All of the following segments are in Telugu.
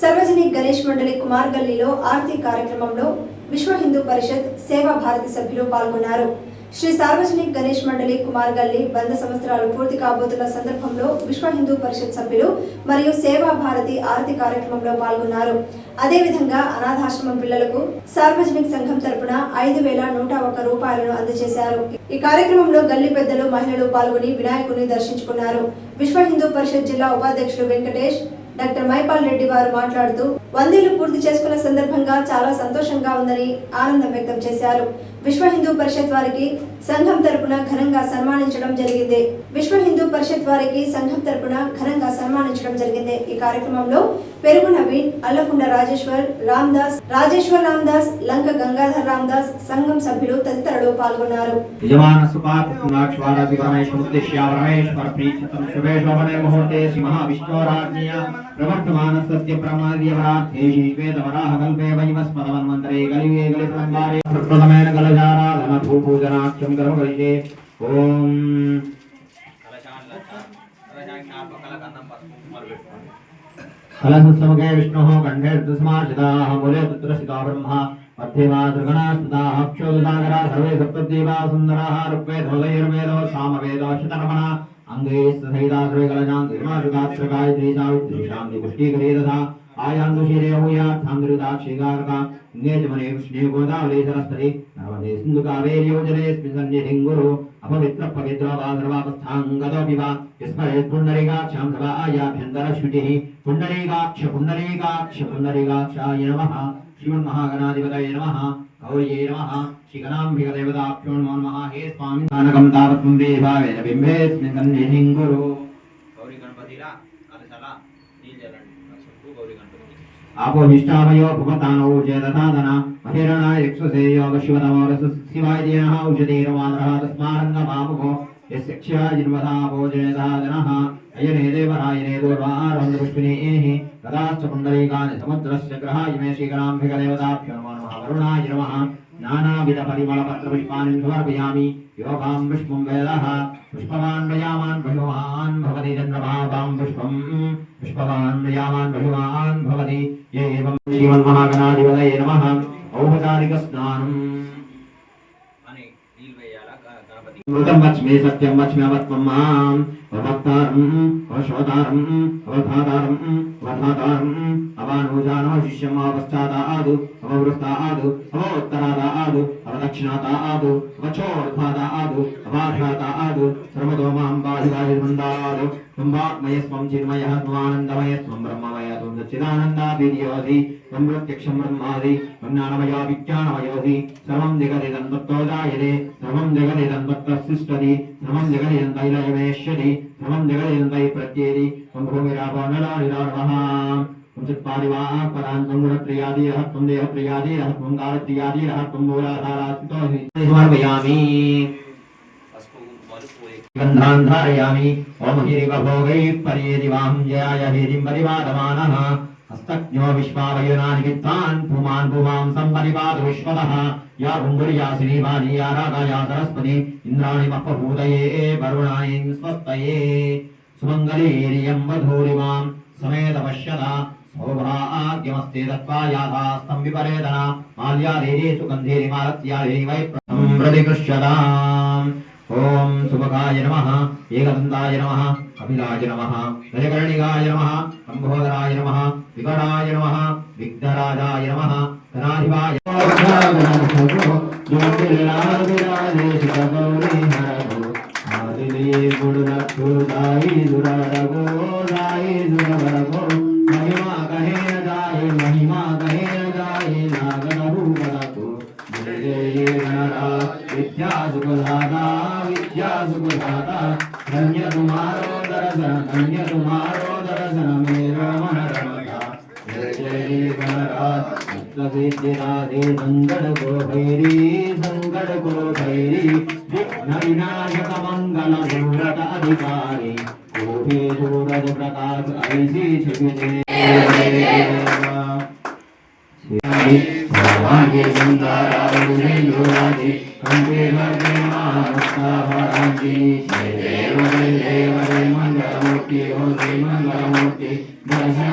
సర్వజనిక్ గణేష్ మండలి కుమార్ గల్లీలో ఆర్తి కార్యక్రమంలో విశ్వ హిందూ పరిషత్ సేవా భారతి సభ్యులు పాల్గొన్నారు. శ్రీ సార్వజనిక్ గణేష్ మండలి కుమార్ గల్లి వంద సంవత్సరాలు పూర్తి కాబోతున్న సందర్భంలో విశ్వ హిందూ పరిషత్ సభ్యులు మరియు సేవా భారతి ఆర్తి కార్యక్రమంలో పాల్గొన్నారు. అదేవిధంగా అనాథాశ్రమం పిల్లలకు సార్వజనిక్ సంఘం తరపున ఐదు వేల నూట ఒక్క రూపాయలను అందజేశారు. ఈ కార్యక్రమంలో గల్లి పెద్దలు మహిళలు పాల్గొని వినాయకుడిని దర్శించుకున్నారు. విశ్వ హిందూ పరిషత్ జిల్లా ఉపాధ్యక్షుడు వెంకటేష్ డాక్టర్ మైపాల్ రెడ్డి వారు మాట్లాడుతూ వందేళ్ళు పూర్తి చేసుకున్న సందర్భంగా చాలా సంతోషంగా ఉందని ఆనందం వ్యక్తం చేశారు. విశ్వ హిందూ పరిషత్ వారికి సంఘం తరపున ఘనంగా సన్మానించడం జరిగింది. విశ్వ హిందూ పరిషత్ వారికి సంఘం తరపున ఘనంగా సన్మానించడం జరిగింది. ఈ కార్యక్రమంలో పెరుగు నవీన్ అల్లకుండ రాజేశ్వర్ రామ్దాస్ రాజేశ్వర్ రామ్దాస్ లంక గంగాధర్ రామ్దాస్ సంఘం సభ్యులు తదితరులు పాల్గొన్నారు. యజమానసుపాత్మాక్షవారసి फलसमगे विष्णुः कण्ठेर्दुस्मार्चिताः मूले पुत्र सिता ब्रह्मा मध्ये वा त्रिगुणास्तुताः क्षोदितागरा सर्वे सप्तदेवा सुन्दराः ऋग्वेदोदयर्वेदो सामवेदोषतर्मणा अङ्गैः सहिता सर्वे कलजान् त्रिमाशुकात्रकाय तेषां पुष्टीकरे तथा ఆయాంగుశిరేమూయాథాంగృదాక్షిగారుగా ఇంగేజమనే కృష్ణే శ్రీగణాంబిక స్వామి సన్నిధింగురు आपो निष्ठामयो भुवतानो जयदधादन महिरणाय यक्षसेयो शिवतमोरस शिवाय देनः औषधीरमानः तस्मारङ्गमामुखो यस्य क्षया जिन्वदापो जयदादनः अयने देवरायने दूर्वारोहन्दपुष्पिनेः तदाश्च पुण्डरीकानि समुद्रस्य ग्रहाय मे श्रीगणाम्बिकदेवताभ्यो नमो नमः वरुणाय नमः नानाविधपरिमलपत्रपुष्पाणि समर्पयामि योगाम् पुष्पम् वेदः पुष्पवान् वयामान् वयुवान् भवति चन्द्रभावाम् पुष्पम्। पुष्पवान् वयामान् वयुवान् भवति ये एवम् श्रीमन्महागणाधिपतये नमः। औपचारिकस्नानम्। अमृतम् वच्मि सत्यम् वच्म्यवत्वम् माम् వమత్తారం అవశోదారం అవధాదారం వధాదారం అవానూజానో శిష్యమా పశ్చాదాదు అవవృస్తాదు అవోత్తరాదాదు అవదక్షిణాదాదు అవచోర్ధాదాదు అవార్హాదాదు శ్రమదోమాంబాహిదాహిర్మందాదు కుంభాత్మయస్వం చిన్మయ త్వానందమయస్వం బ్రహ్మమయ త్వం సచ్చిదానందాభియోధి త్వం ప్రత్యక్షం బ్రహ్మాది త్వం జ్ఞానమయో విజ్ఞానమయోధి సర్వం జగదిదం తత్తో జాయతే సర్వం జగదిదం తత్త సిష్టది సర్వం జగదిదం తైలయమేష్యది నమం జగదేంద్రై ప్రత్యేది త్వం భూమిరాభోనలారిరా నమః సమర్పయామి గంధాన్ ధారయామి ఓం హిరివ భోగై పర్యేది వాం జయాయ హేదిం పరివాదమానః हस्तज्ञो विश्वावयुनानिमित्तान् पुमान् पुमां सम्परिपाद विश्वतः या कुम्बुर्या श्रीवाणी या राधा या सरस्वती इन्द्राणि मह्वभूतये वरुणायि स्वस्तये सुमङ्गलीर्यं वधूरिमां समेत पश्यत सौभाग्यमस्ते दत्त्वा याथास्तं विपरेदना माल्यादेवी सुगन्धेरि मालत्या वै प्रतिकृष्यताम् ఓం సుభకాయ నమ ఏకదంతాయ నమ అభిరాజ నమ గజకర్ణికాయ నమ సంబోధరాయ నమ వికటాయ నమ విఘ్నరాజాయ నమ ధనాధిపాయ ఆదిదేవుడు రక్షుడాయి దురగో రాయి దురగో जय जय गणराज विद्या सुखदाता विद्या सुखदाता धन्य धन्य जय जय गणराज को भैरी संकट को भैरी मंगल अधिकारी कोहे सूरज प्रकाश ऐसी सुंदरावुरे योराजे कंठे भगे महाभक्ताभरांजी जय देव जय देव जय मंगलमूर्ति हो जय मंगलमूर्ति, दर्शन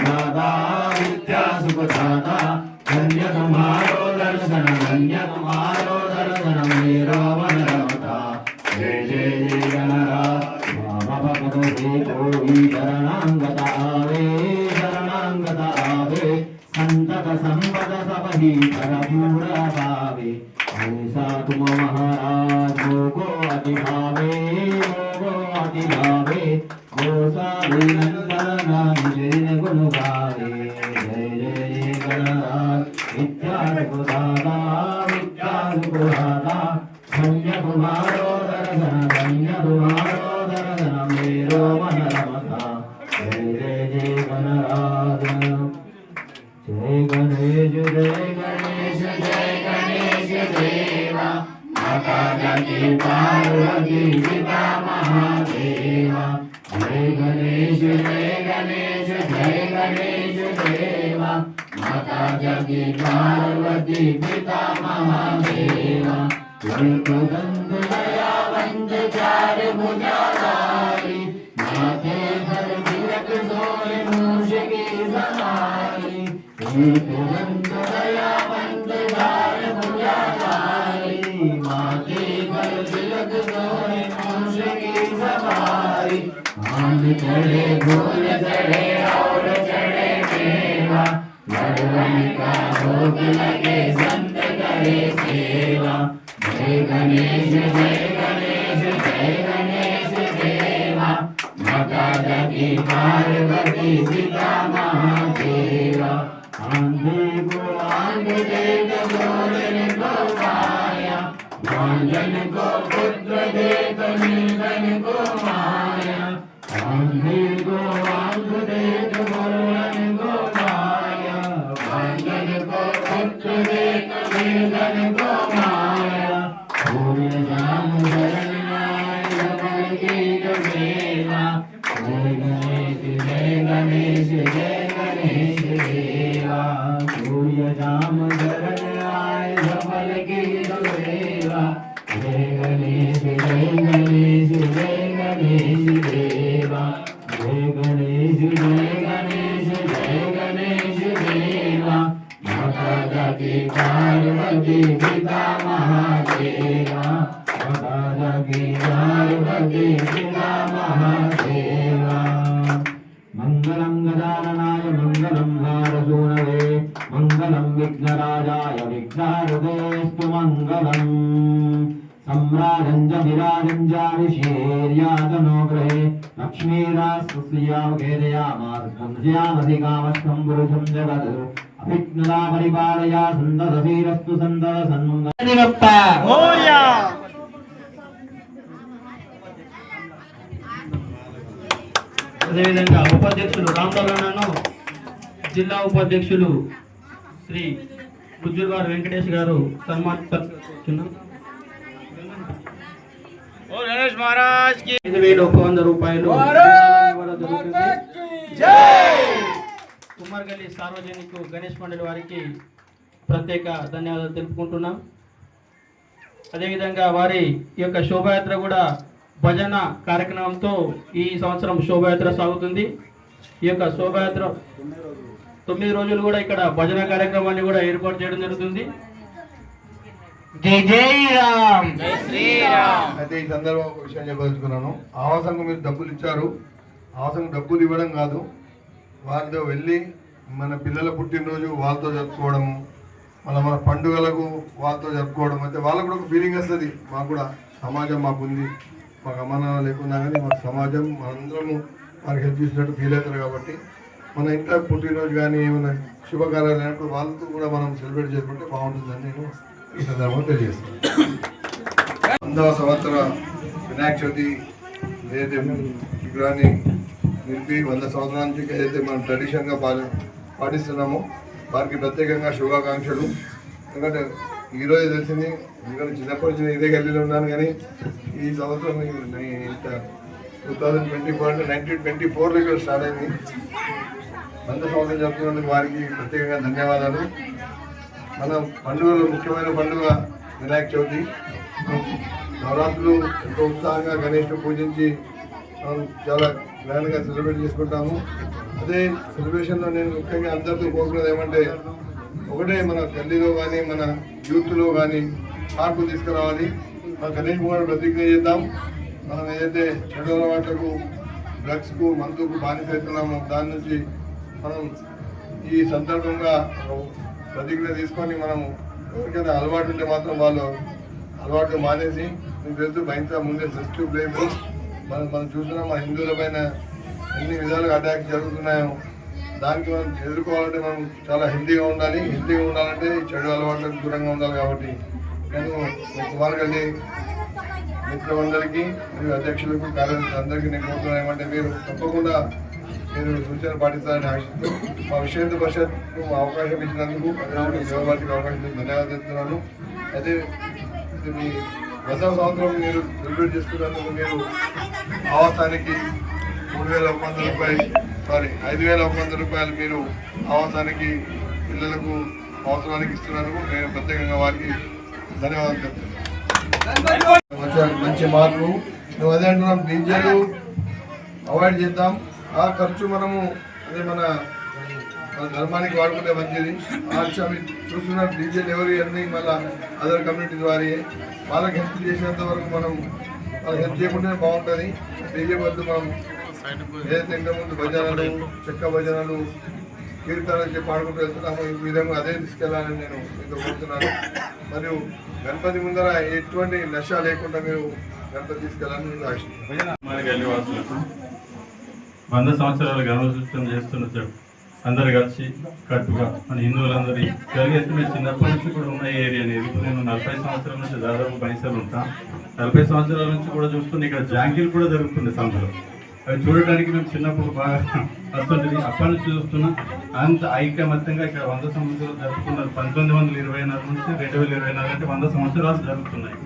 విద్యా విద్యా సుఖదాతా ధన్య కుమారో దర్శన ధన్య కుమారో దర్శన మేరో వనరమత జయ జయ జయ గణరా సంతత సంపద సపహి పరపూర కుమార కుమార துடிப்பு வந்து மழா வந்து ஜாரு முஜாதாரி மாதே ஹர் திலக் ஜோய் மூஷகி சமாரி துடிப்பு வந்து மழா வந்து ஜாரு முஜாதாரி மாதே ஹர் திலக் ஜோய் மூஷகி சமாரி आंध चढ़े भूल चढ़े और चढ़े देवा भगवान का भोग लगे संत करे गणेश जय गणेश मङ्गलं गजाननाय मङ्गलं हारसूनवे मङ्गलं विघ्नराजाय विघ्नहृदयस्तु मङ्गलम् सम्राजं च विराजं जाविशेर्यातनो गृहे लक्ष्मीरास्यामधिकामस्तं पुरुषं जगत् अभिज्ञता परिपालया सन्ततशीरस्तु सन्तत सन्मङ्गलप्प అదేవిధంగా ఉపాధ్యక్షులు రామదోరాణను జిల్లా ఉపాధ్యక్షులు శ్రీ గుజ్జుల్వారి వెంకటేష్ గారు సన్మానిస్తున్నాం ఐదు ఒక వంద రూపాయలు. కుమార్గల్లి సార్వజనిక గణేష్ మండలి వారికి ప్రత్యేక ధన్యవాదాలు తెలుపుకుంటున్నాం. అదేవిధంగా వారి యొక్క శోభాయాత్ర కూడా భజన కార్యక్రమంతో ఈ సంవత్సరం శోభయాత్ర సాగుతుంది. ఈ యొక్క శోభయాత్ర తొమ్మిది రోజులు కూడా ఇక్కడ భజన కార్యక్రమాన్ని కూడా ఏర్పాటు చేయడం జరుగుతుంది. జై జై అయితే ఈ సందర్భం ఒక విషయం చెప్పదలుచుకున్నాను. ఆవాసంకు మీరు డబ్బులు ఇచ్చారు. ఆవాసం డబ్బులు ఇవ్వడం కాదు. వారితో వెళ్ళి మన పిల్లల పుట్టినరోజు వాళ్ళతో జరుపుకోవడము మన మన పండుగలకు వాళ్ళతో జరుపుకోవడం అయితే వాళ్ళకు కూడా ఒక ఫీలింగ్ వస్తుంది. మాకు కూడా సమాజం మాకుంది. మాకు అమ్మ లేకున్నా కానీ మన సమాజం మనందరము వారికి హెల్ప్ చేసినట్టు ఫీల్ అవుతారు కాబట్టి మన ఇంట్లో పుట్టినరోజు కానీ ఏమైనా శుభకార్యాలు అయినప్పుడు వాళ్ళతో కూడా మనం సెలబ్రేట్ చేసుకుంటే బాగుంటుందని నేను ఈ సందర్భంగా తెలియజేస్తాను. వందవ సంవత్సర వినాయక చవితి ఏదైతే విగ్రహాన్ని నిలిపి వంద సంవత్సరాల నుంచి ఏదైతే మనం ట్రెడిషన్గా పా పాటిస్తున్నామో వారికి ప్రత్యేకంగా శుభాకాంక్షలు. ఎందుకంటే ఈరోజు తెలిసింది ఎందుకంటే చిన్నప్పటి నుంచి ఇదే గల్లీలో ఉన్నాను కానీ ఈ సంవత్సరం ఇంత టూ థౌజండ్ ట్వంటీ ఫోర్ అంటే నైన్టీన్ ట్వంటీ ఫోర్లో ఇక్కడ స్టార్ట్ అయింది వంద సంవత్సరం జరుపుతున్నందుకు వారికి ప్రత్యేకంగా ధన్యవాదాలు. మన పండుగలో ముఖ్యమైన పండుగ వినాయక చవితి. నవరాత్రులు ఎంతో ఉత్సాహంగా గణేష్ను పూజించి మనం చాలా గ్రాండ్గా సెలబ్రేట్ చేసుకుంటాము. అదే సెలబ్రేషన్లో నేను ముఖ్యంగా అందరితో కోరుకున్నది ఏమంటే ఒకటే మన గల్లీలో కానీ మన యూత్లో కానీ మార్పు తీసుకురావాలి. మన గణేష్ కూడా ప్రతిజ్ఞ చేద్దాం. మనం ఏదైతే చెడు అలవాట్లకు డ్రగ్స్కు మందుకు బానిస అవుతున్నామో దాని నుంచి మనం ఈ సందర్భంగా ప్రతిజ్ఞ తీసుకొని మనం ఎవరికైనా అలవాటు ఉంటే మాత్రం వాళ్ళు అలవాటు మానేసి మీకు తెలుసు బయట ముందే ఫెస్టివ్ ప్లేస్ మనం మనం చూస్తున్నాం మన హిందువుల పైన ఎన్ని విధాలుగా అటాక్స్ జరుగుతున్నాయో. దానికి మనం ఎదుర్కోవాలంటే మనం చాలా హెల్తీగా ఉండాలి. హెల్తీగా ఉండాలంటే చెడు అలవాట్లకు దూరంగా ఉండాలి కాబట్టి నేను కుమార్ గారి మిత్రులందరికీ మరియు అధ్యక్షులకు కార్యదర్శులు అందరికీ నేను కోరుతున్నాను. ఏమంటే మీరు తప్పకుండా మీరు సూచన పాటిస్తారని ఆశిస్తూ మా విషయంతో పరిషత్కు అవకాశం ఇచ్చినందుకు అదేవిధంగా అవకాశం ధన్యవాదాలు చెప్తున్నాను అయితే ఇది మీ గత సంవత్సరం మీరు సెలబ్రేట్ చేసుకున్నందుకు మీరు ఆవాసానికి మూడు వేల ఒక వంద రూపాయలు సారీ ఐదు వేల ఒక వంద రూపాయలు మీరు ఆవాసానికి పిల్లలకు అవసరానికి ఇస్తున్నందుకు నేను ప్రత్యేకంగా వారికి ధన్యవాదాలు. మంచి మార్పు. నువ్వు అదే అంటున్నాం డీజేలు అవాయిడ్ చేద్దాం. ఆ ఖర్చు మనము అదే మన మన ధర్మానికి వాడుకుంటే మంచిది. ఆర్చ్ అవి చూస్తున్నాం డీజేలు ఎవరి అన్నీ మళ్ళీ అదర్ కమ్యూనిటీ వారి వాళ్ళకి హెల్ప్ చేసినంత వరకు మనం వాళ్ళకి హెల్ప్ చేయకుండానే బాగుంటుంది. డీజే వద్దు మనం ఏదైతే ఇంతకుముందు భజనలు చెక్క భజనలు కీర్తనలు చెప్పి పాడుకుంటూ వెళ్తున్నాము. ఈ విధంగా అదే తీసుకెళ్ళాలని నేను మీతో కోరుతున్నాను. మరియు గణపతి ముందర ఎటువంటి నష లేకుండా మీరు గణపతి తీసుకెళ్ళాలని నేను ఆశిస్తున్నాను వంద సంవత్సరాలు గణోత్సవం చేస్తున్న అందరు కలిసి కట్టుగా మన హిందువులందరి కలిగేసి మేము చిన్నప్పటి నుంచి కూడా ఉన్న ఏరియా అనేది. ఇప్పుడు నేను నలభై సంవత్సరాల నుంచి దాదాపు పైసలు ఉంటాను నలభై సంవత్సరాల నుంచి కూడా చూస్తున్న ఇక్కడ జాంకీలు కూడా జరుగుతుంది సందులో అవి చూడటానికి మేము చిన్నప్పుడు బాగా వస్తుంది అప్పటి నుంచి చూస్తున్నా. అంత ఐకమత్యంగా ఇక్కడ వంద సంవత్సరాలు జరుపుకున్నారు. పంతొమ్మిది వందల ఇరవై నాలుగు నుంచి రెండు వేల ఇరవై నాలుగు అంటే వంద సంవత్సరాలు జరుగుతున్నాయి.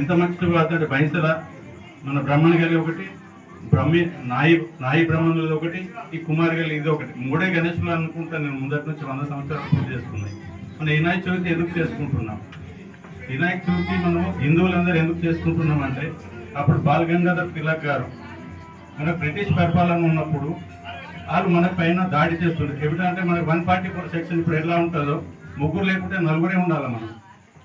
ఎంత మంచి అంటే బైసల మన బ్రహ్మణ గలి ఒకటి బ్రహ్మి నాయి నాయి బ్రహ్మణులు ఒకటి ఈ కుమార్ గలి ఇది ఒకటి. మూడే గణేశులు అనుకుంటా నేను ముందటి నుంచి వంద సంవత్సరాలు పూర్తి చేసుకున్నాయి. మన వినాయక చవితి ఎందుకు చేసుకుంటున్నాం? వినాయక చవితి మనం హిందువులందరూ ఎందుకు చేసుకుంటున్నాం అంటే అప్పుడు బాల్ గంగాధర్ తిలక్ గారు మన బ్రిటిష్ పరిపాలన ఉన్నప్పుడు వాళ్ళు మన పైన దాడి చేస్తుంటారు ఎప్పుడంటే మనకి వన్ ఫార్టీ ఫోర్ సెక్షన్ ఇప్పుడు ఎలా ఉంటుందో ముగ్గురు లేకుంటే నలుగురే ఉండాలి మనం.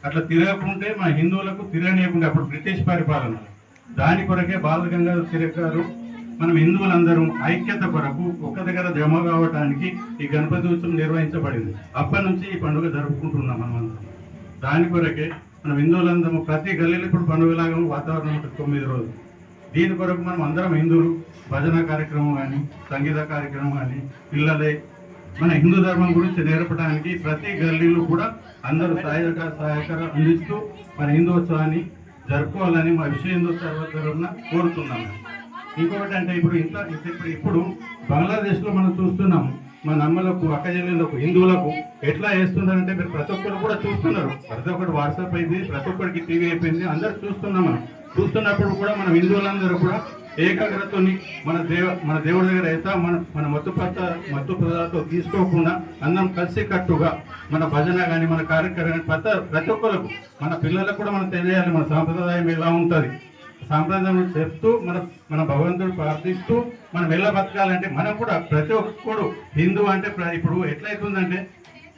అట్లా తిరగకుంటే మన హిందువులకు తిరగనీయకుంటే అప్పుడు బ్రిటిష్ పరిపాలన. దాని కొరకే బాలగంగాధర తిలక్ గారు మనం హిందువులందరం ఐక్యత కొరకు ఒక్క దగ్గర జమ కావడానికి ఈ గణపతి ఉత్సవం నిర్వహించబడింది. అప్పటి నుంచి ఈ పండుగ జరుపుకుంటున్నాం మనమందరం దాని కొరకే మనం హిందువులందరం ప్రతి గల్లీలో ఇప్పుడు పండుగలాగా వాతావరణం తొమ్మిది రోజులు. దీని కొరకు మనం అందరం హిందువులు. భజన కార్యక్రమం కానీ సంగీత కార్యక్రమం కానీ పిల్లలే మన హిందూ ధర్మం గురించి నేర్పడానికి ప్రతి గల్లీలో కూడా అందరూ సహాయక సహాయకరం అందిస్తూ మన హిందోత్సవాన్ని జరుపుకోవాలని మా విశ్వ హిందూ తరఫున కోరుతున్నాము. ఇంకొకటి అంటే ఇప్పుడు ఇంత ఇప్పుడు ఇప్పుడు బంగ్లాదేశ్లో మనం చూస్తున్నాం మన అమ్మలకు అక్క చెల్లెళ్ళకు హిందువులకు ఎట్లా వేస్తున్నారంటే మీరు ప్రతి ఒక్కరు కూడా చూస్తున్నారు. ప్రతి ఒక్కరు వాట్సాప్ అయింది ప్రతి ఒక్కరికి టీవీ అయిపోయింది అందరు చూస్తున్నాం మనం. చూస్తున్నప్పుడు కూడా మన హిందువులందరూ కూడా ఏకాగ్రతని మన దేవ మన దేవుడి దగ్గర అయితే మన మన మత్తు పత్త మత్తు పదార్థాలు తీసుకోకుండా అందరం కలిసి కట్టుగా మన భజన కానీ మన కార్యక్రమం ప్రతి ప్రతి ఒక్కరికి మన పిల్లలకు కూడా మనం తెలియాలి మన సాంప్రదాయం ఎలా ఉంటుంది. సాంప్రదాయం చెప్తూ మన మన భగవంతుడు ప్రార్థిస్తూ మనం ఎలా బతకాలంటే మనం కూడా ప్రతి ఒక్కడు హిందూ అంటే ప్ర- ఇప్పుడు ఎట్లయితుందంటే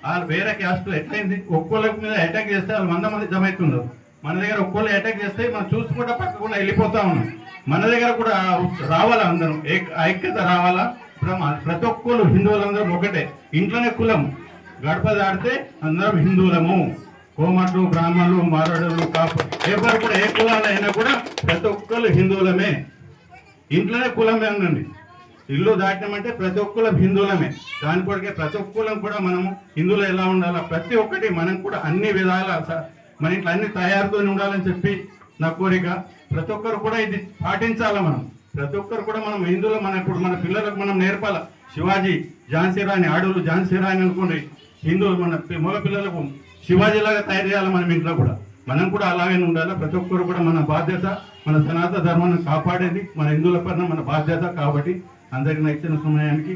వాళ్ళు వేరే క్యాస్ట్లో ఎట్లయింది? ఒక్కోళ్ళకి మీద అటాక్ చేస్తే వాళ్ళు వంద మంది జమ అవుతున్నారు మన దగ్గర ఒక్కళ్ళు అటాక్ చేస్తే మనం చూసుకుంటా పక్కకుండా వెళ్ళిపోతా ఉన్నాం మన దగ్గర కూడా రావాలా అందరం? ఐక్యత రావాలా? ప్రతి ఒక్కళ్ళు హిందువులందరం ఒకటే. ఇంట్లోనే కులం. గడప దాడితే అందరం హిందువులము. కోమట్లు బ్రాహ్మణులు మారడులు కాపు ఎవరు కూడా ఏ కులాలైనా అయినా కూడా ప్రతి ఒక్కరు హిందువులమే. ఇంట్లోనే కులమే ఉండండి ఇల్లు దాటినామంటే ప్రతి ఒక్కరు హిందువులమే. దాని కొరకే ప్రతి ఒక్కరం కూడా మనము హిందువులు ఎలా ఉండాలా? ప్రతి ఒక్కటి మనం కూడా అన్ని విధాల స- మన ఇంట్లో అన్ని తయారుతో ఉండాలని చెప్పి నా కోరిక. ప్రతి ఒక్కరు కూడా ఇది పాటించాలా మనం. ప్రతి ఒక్కరు కూడా మనం హిందువులు మన ఇప్పుడు మన పిల్లలకు మనం నేర్పాల. శివాజీ ఝాన్సీ రాణి ఆడోళ్ళు ఝాన్సీ రాణి అనుకోండి. హిందువులు మన మగ పిల్లలకు శివాజీ లాగా తయారు చేయాలి మనం ఇంట్లో కూడా. మనం కూడా అలాగే ఉండాలి? ప్రతి ఒక్కరు కూడా మన బాధ్యత మన సనాతన ధర్మాన్ని కాపాడేది మన హిందువుల పైన మన బాధ్యత కాబట్టి అందరికి నాకు ఇచ్చిన సమయానికి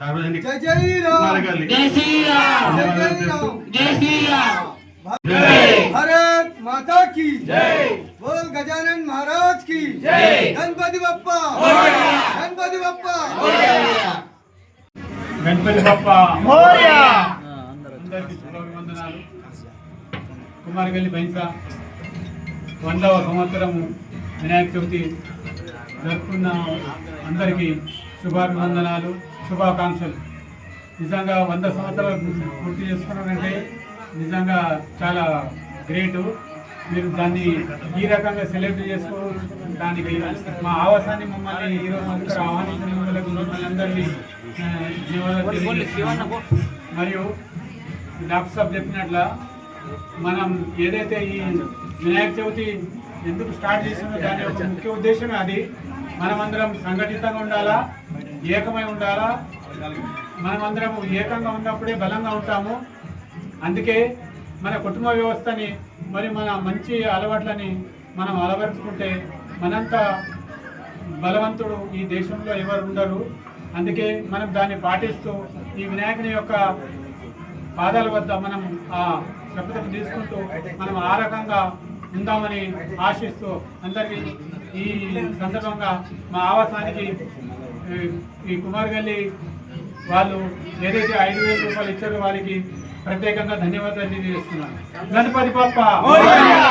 సార్వజనిక జై జై రామ్ మార్గాలు జై జై రామ్ भारत माता की जय बोल गजानन महाराज की जय गणपति बप्पा गणपति बप्पा గణపతి బప్ప అందరికీ శుభాభివందనాలు కుమారగల్లి బైంస వందవ సంవత్సరము వినాయక చవితి జరుపుకున్న అందరికీ శుభాభివందనాలు శుభాకాంక్షలు నిజంగా వంద సంవత్సరాలు పూర్తి చేసుకున్నారంటే నిజంగా చాలా గ్రేటు. మీరు దాన్ని ఈ రకంగా సెలబ్రేట్ చేసుకోవచ్చు దానికి మా ఆవాసాన్ని మమ్మల్ని ఈరోజు ఇక్కడ ఆహ్వానించినందుకు మిమ్మల్ని అందరినీ. మరియు డాక్టర్ సాబ్ చెప్పినట్ల మనం ఏదైతే ఈ వినాయక చవితి ఎందుకు స్టార్ట్ చేసిందో దాని యొక్క ముఖ్య ఉద్దేశమే అది. మనమందరం సంఘటితంగా ఉండాలా? ఏకమై ఉండాలా? మనమందరం ఏకంగా ఉన్నప్పుడే బలంగా ఉంటాము. అందుకే మన కుటుంబ వ్యవస్థని మరి మన మంచి అలవాట్లని మనం అలవరుచుకుంటే మనంత బలవంతుడు ఈ దేశంలో ఎవరు ఉండరు. అందుకే మనం దాన్ని పాటిస్తూ ఈ వినాయకుని యొక్క పాదాల వద్ద మనం ఆ శపథం తీసుకుంటూ మనం ఆ రకంగా ఉందామని ఆశిస్తూ అందరికీ ఈ సందర్భంగా మా ఆవాసానికి ఈ- కుమార్గల్లి వాళ్ళు ఏదైతే ఐదు వేల రూపాయలు ఇచ్చారో వారికి ప్రత్యేకంగా ధన్యవాదాలు తెలియజేస్తున్నాను. గణపతి పప్ప